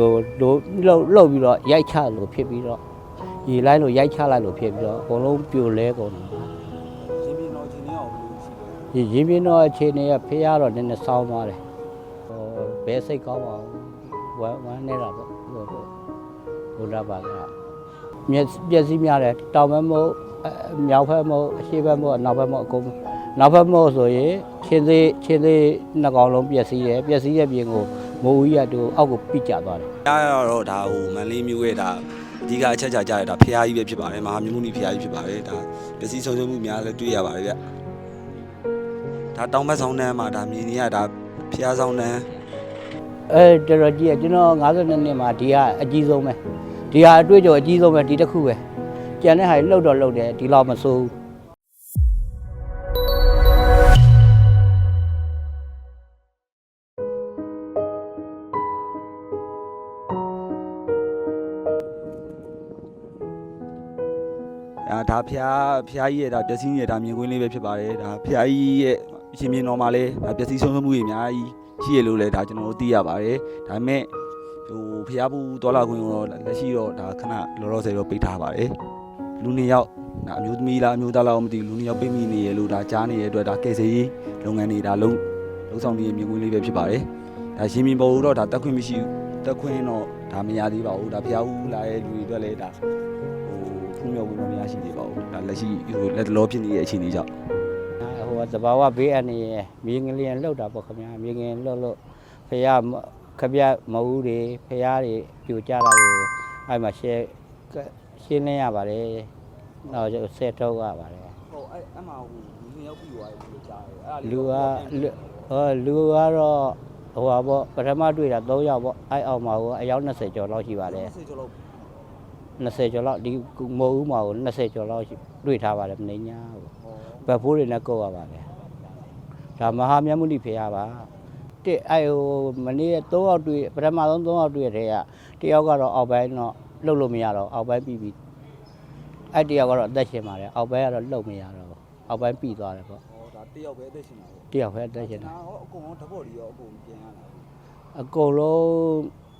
တို့တို့လှုပ်လှုပ်ပြီးတော့ရိုက်ချလို့ဖြစ်ပြီးတော့ရေလိုက်လို့ရိုက်ချလိုက်လို့ဖြစ်ပြီးတော့အကုန်လုံးပြိုလဲကုန်တယ်ရှင်ပြင်းတော်ချင်းရောဘယ်လိုရှိလဲဒီရင်းပြင်းတော့အခြေအနေကဖေးရတော့နည်းနည်းစောင်းသွားတယ်ဟိုဘဲစိတ်ကောင်းပါဘူးဝမ်းဝမ်းနေတာပေါ့ဟိုဟိုဘုရားပါကမျက်ပျက်စီးများတယ်တောင်ဘက်မို့အမြောက်ဘက်မို့အရှေ့ဘက်မို့အနောက်ဘက်မို့အကုန်နောက်ဘက်မို့ဆိုရင်ချင်းသေးချင်းသေးနှစ်ကောင်လုံးပျက်စီးတယ်ပျက်စီးတဲ့ပြင်ကို မိုးဦးရတူအောက်ကိုပိကျသွားတယ်။အားရတော့ဒါဟိုမန်လေးမျိုးရဲ့ဒါအဓိကအချက်ချာကြရတာဖះကြီးပဲဖြစ်ပါတယ်မဟာမြတ်မုနီဖះကြီးဖြစ်ပါတယ်ဒါပစ္စည်းဆုံးရှုံးမှုများလည်းတွေ့ရပါတယ်ဗျ။ဒါတောင်ဘက်ဆောင်တန်းမှာဒါမြင်နေရဒါဖះဆောင်တန်းအဲတော်တော်ကြီးကကျွန်တော်52နှစ်မှာဒီကအကြီးဆုံးပဲဒီဟာအတွေ့အကြုံအကြီးဆုံးပဲဒီတစ်ခုပဲကျန်တဲ့ဟာလှုပ်တော့လှုပ်တယ်ဒီလောက်မစိုးဘူး ဒါဒါဖះဖះကြီးရဲ့ဒါပစ္စည်းရဲ့ဒါမြင်ကွင်းလေးပဲဖြစ်ပါတယ်ဒါဖះကြီးရဲ့ရှင်မြင်တော်မှာလဲဒါပစ္စည်းဆုံးရှုံးမှုတွေအများကြီးရှိရလို့လဲဒါကျွန်တော်တို့သိရပါတယ်ဒါပေမဲ့ဟိုဖះဘူးဒေါ်လာခွင့်ကိုတော့လက်ရှိတော့ဒါခဏလောလောဆယ်တော့ပိတ်ထားပါတယ်လူနေရောက်ဒါအမျိုးသမီးလားအမျိုးသားလားမသိဘူးလူနေရောက်ပိတ်မိနေရလို့ဒါကြားနေတဲ့အတွက်ဒါကယ်ဆယ်ရေးလုပ်ငန်းတွေဒါလုံးလုံးဆောင်နေတဲ့မြင်ကွင်းလေးပဲဖြစ်ပါတယ်ဒါရှင်မြင်ပေါ်တော့ဒါတက်ခွင့်မရှိဘူးတက်ခွင့်တော့ဒါမရသေးပါဘူးဒါဖះဘူးလာရဲ့လူတွေအတွက်လဲဒါ ဟိုဖုံးမြော်ဝင်မရရှိသေးပါဘူးဒါလက်ရှိဟိုလက်တလောဖြစ်နေတဲ့အခြေအနေကြောင့်ဟိုကသဘာဝဘေးအန္တရာယ်မြေငလျင်လှုပ်တာပေါ့ခင်ဗျာမြေငလျင်လှုပ်လို့ဖះခပြမဟုတ်တွေဖះတွေပြိုကျတာတွေအဲ့မှာရှင်းရှင်းလင်းရပါတယ်နောက်ဆက်ထုတ်ရပါတယ်ဟိုအဲ့အမှဟိုလူငယ်ရောက်ပြီးသွားတယ်လို့ကြားတယ်အဲ့လူကလူဟောလူကတော့ဟိုပါပေါ့ပထမတွေ့တာ3ယောက်ပေါ့အဲ့အောက်မှာဟိုအယောက်20ကျော်လောက်ရှိပါတယ်ဆက်ကျော်လို့ 20ကျော်လောက်ဒီမဟုတ်ဘူးမှာဟို20ကျော်လောက်ရှိတွေ့ထားပါတယ်မနေညာဟိုဟောဘက်ဖိုးတွေနဲ့ကုတ်ရပါတယ်ဒါမဟာမြတ်မုနိဖေရပါတစ်အဲ့ဟိုမနေ့3ယောက်တွေ့ပထမဆုံး3ယောက်တွေ့တဲ့ကတယောက်ကတော့အောက်ပိုင်းတော့လှုပ်လို့မရတော့အောက်ပိုင်းပြီးပြီးအဲ့တယောက်ကတော့အသက်ရှင်ပါတယ်အောက်ပိုင်းကတော့လှုပ်မရတော့အောက်ပိုင်းပြီးသွားတယ်ပေါ့ဟောဒါတယောက်ပဲအသက်ရှင်တာပေါ့တယောက်ပဲအသက်ရှင်တယ်ဒါဟောအကုန်လုံးဓာတ်ပေါ်တွေရောအကုန်ပြန်ရတာအကုန်လုံး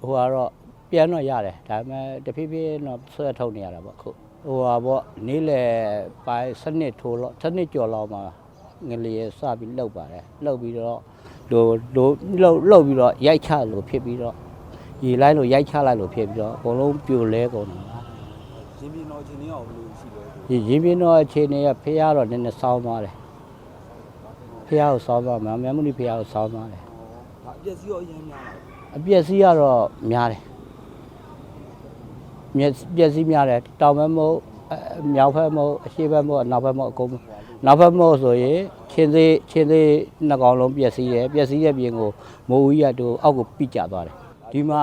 ဟိုကတော့ ပြန်တော့ရတယ်ဒါပေမဲ့တဖြည်းဖြည်းတော့ဆွဲထုတ်နေရတာပေါ့ခုဟိုဟာပေါ့နေ့လေပိုင်းစနစ်ထိုးတော့စနစ်ကျော်လောက်မှာငလျင်စပြီးလှုပ်ပါတယ်လှုပ်ပြီးတော့ဒိုဒိုလှုပ်လှုပ်ပြီးတော့ရိုက်ချလို့ဖြစ်ပြီးတော့ရေလိုက်လို့ရိုက်ချလိုက်လို့ဖြစ်ပြီးတော့အကုန်လုံးပြိုလဲကုန်တယ်ရှင်ပြင်းတော်ချင်းရောဘယ်လိုရှိလဲဒီရင်းပြင်းတော့အခြေအနေကဖះတော့နည်းနည်းဆောင်းသွားတယ်ဖះကိုဆောင်းသွားမှာမြတ်မုနိဖះကိုဆောင်းသွားတယ်ဟောဒါအပျက်စီးရောအရင်များလာအပျက်စီးကတော့များတယ် မြက်ပျက်စီးများတယ်တောင်ဘက်မို့အမြောက်ဘက်မို့အရှေ့ဘက်မို့အနောက်ဘက်မို့အကုန်နောက်ဘက်မို့ဆိုရင်ချင်းသေးချင်းသေးနှစ်ကောင်လုံးပျက်စီးတယ်ပျက်စီးတဲ့ပြင်ကိုမိုးဦးရတူအောက်ကိုပိကျသွားတယ်ဒီမှာ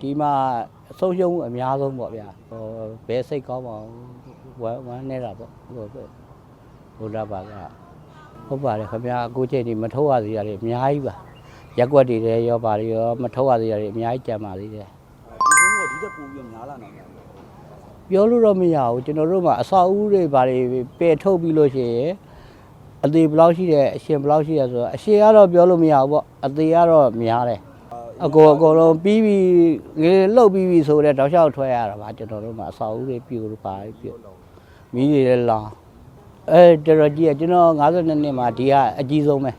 ဒီမှာအဆုံးရှုံးမှုအများဆုံးပေါ့ဗျာဟိုဘဲစိတ်ကောင်းပါဘူးဝမ်းဝမ်းနေတာပေါ့ဟိုဘုရားပါကဟုတ်ပါတယ်ခင်ဗျာအခုချိန်ဒီမထုတ်ရသေးရတယ်အများကြီးပါရက်ွက်တွေလည်းရောပါတွေရောမထုတ်ရသေးတာတွေအများကြီးကြံပါသေးတယ် ဒီဆုံးကဒီတက်ပို့ပြီးများလာနိုင်တယ်ပြောလို့တော့မရဘူးကျွန်တော်တို့မှာအဆောက်အဦတွေဘာတွေပယ်ထုတ်ပြီးလို့ရှိရင်အသေးဘယ်လောက်ရှိတယ်အရှင်ဘယ်လောက်ရှိတယ်ဆိုတော့အရှင်ကတော့ပြောလို့မရဘူးပေါ့အသေးကတော့များတယ်အကိုအကုန်လုံးပြီးပြီးငေးလှုပ်ပြီးပြီဆိုတော့တောက်လျှောက်ထွက်ရတာပါကျွန်တော်တို့မှာအဆောက်အဦတွေပြိုလို့ပါပြိုမီးတွေလည်းလောင်အဲတော်တော်ကြီးကကျွန်တော်52နှစ်မှာဒီကအကြီးဆုံးပဲ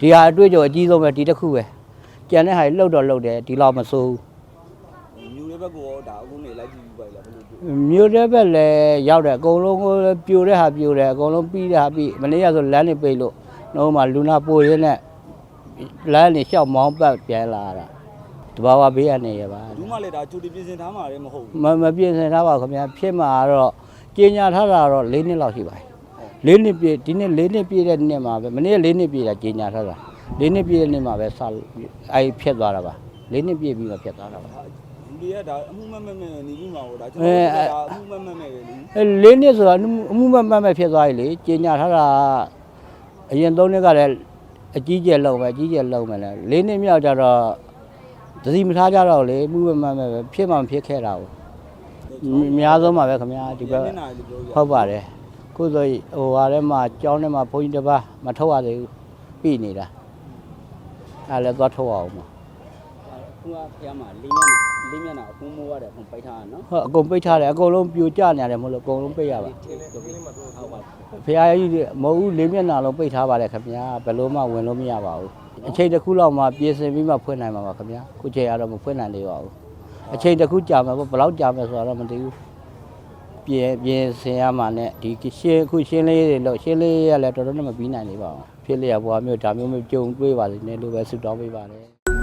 ဒီဟာအတွေ့အကြုံအကြီးဆုံးပဲဒီတစ်ခုပဲကျန်တဲ့ဟာလှုပ်တော့လှုပ်တယ်ဒီလောက်မစိုးဘူး မြူရဲ့ဘက်ကောဒါအကုန်နေလိုက်ကြည့်ပြီးပါလားဘယ်လိုတွေ့မြို့တဲ့ဘက်လည်းရောက်တယ်အကုန်လုံးကိုပြိုတဲ့ဟာပြိုတယ်အကုန်လုံးပြီးတဲ့ဟာပြီးမနေ့ကဆိုလမ်းနေပိတ်လို့တော့မှလူနာပိုရင်းနဲ့လမ်းနေလျှောက်မောင်းပတ်ပြန်လာတာတဘာဝဘေးကနေရပါဘူးမှလည်းဒါကြိုတင်ပြင်ဆင်ထားမှာလည်းမဟုတ်ဘူးမမပြင်းစင်ထားပါခင်ဗျာဖြစ်မှာတော့ကျင်းညာထားတာတော့၄နှစ်လောက်ရှိပါတယ်၄နှစ်ပြည့်ဒီနေ့၄နှစ်ပြည့်တဲ့နေ့မှာပဲမနေ့က၄နှစ်ပြည့်တာကျင်းညာထားတာ၄နှစ်ပြည့်တဲ့နေ့မှာပဲစအဲဖြစ်သွားတာပါ၄နှစ်ပြည့်ပြီးတော့ဖြစ်သွားတာပါလူ တွေကဒါအမှုမမဲ့မဲ့နေပြီးမှာဟောဒါကျွန်တော်တို့ကဒါအမှုမမဲ့မဲ့ပဲလीအဲလေးနှစ်ဆိုတာအမှုမမှတ်မဲ့ဖြစ်သွားပြီလေကျင်ညာထားတာအရင်သုံးနှစ်ကလည်းအကြီးကျယ်လုံးပဲအကြီးကျယ်လုံးပဲလေလေးနှစ်မြောက်ကြတော့သတိမထားကြတော့လေမှုမမှတ်မဲ့ပဲဖြစ်မှမဖြစ်ခဲ့တာကိုအများဆုံးပါပဲခင်ဗျာဒီဘက်မျက်နှာလေးပြောရဟုတ်ပါတယ်ခုဆိုရင်ဟိုဟာထဲမှာကြောင်းထဲမှာဘုန်းကြီးတစ်ပါးမထုတ်ရသေးဘူးပြီးနေတာအဲလည်းသွားထုတ်အောင်ပါဟ ခုကဖះမှာလေးမျက်နှာလေးမျက်နှာအကုန်မိုးရတယ်အကုန်ပိုက်ထားတာနော်ဟုတ်အကုန်ပိတ်ထားတယ်အကုန်လုံးပြိုကျနေရတယ်မဟုတ်လို့အကုန်လုံးပိတ်ရပါဟုတ်ပါဖရာကြီးတွေမဟုတ်ဘူးလေးမျက်နှာလုံးပိတ်ထားပါတယ်ခင်ဗျာဘယ်လို့မှဝင်လို့မရပါဘူးအချိန်တစ်ခုလောက်မှပြင်ဆင်ပြီးမှဖွင့်နိုင်မှာပါခင်ဗျာခုချိန်ကတော့မဖွင့်နိုင်သေးပါဘူးအချိန်တစ်ခုကြာမှာပေါ့ဘယ်လောက်ကြာမယ်ဆိုတော့မသိဘူးပြင်ပြင်ဆင်ရမှာနဲ့ဒီရှင်းအခုရှင်းလေးတွေလို့ရှင်းလေးရလဲတော်တော်နဲ့မပြီးနိုင်သေးပါဘူးဖြစ်လျက်ဘွားမျိုးဒါမျိုးမျိုးကြုံတွေးပါလိမ့်မယ်လို့ပဲဆုတောင်းပေးပါတယ်